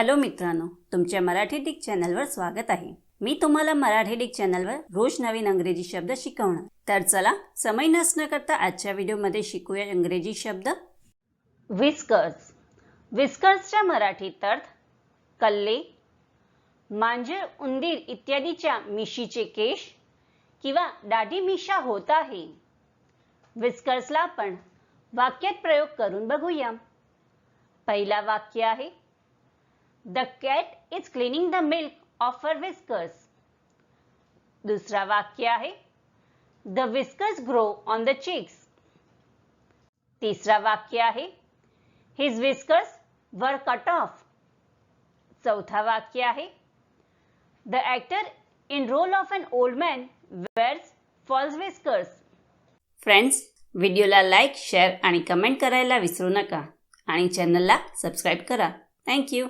Hello मित्रांनो तुमच्या Marathi Dick चॅनलवर स्वागत आहे. मी तुम्हाला मराठी डिक चॅनलवर रोज नवीन अंग्रेजी शब्द शिकवणार. तर चला समय नसणं करता आजच्या व्हिडिओमध्ये शिकूया इंग्रजी शब्द. विस्कर्स विस्कर्सच्या मराठीत अर्थ कल्ले मांजर उंदीर इत्यादीच्या मिशीचे केश किंवा दाढी मिशा होत आहे. विस्कर्सला आपण वाक्यात प्रयोग करून बघूया. पहिला वाक्य आहे the cat is cleaning the milk off her whiskers दुसरा वाक्य आहे the whiskers grow on the cheeks तिसरा वाक्य आहे his whiskers were cut of चौथा वाक्य आहे the actor in role of an old man wears false whiskers friends व्हिडिओला लाईक शेअर आणि कमेंट करायला विसरू नका. आणि चॅनलला सबस्क्राईब करा. थँक्यू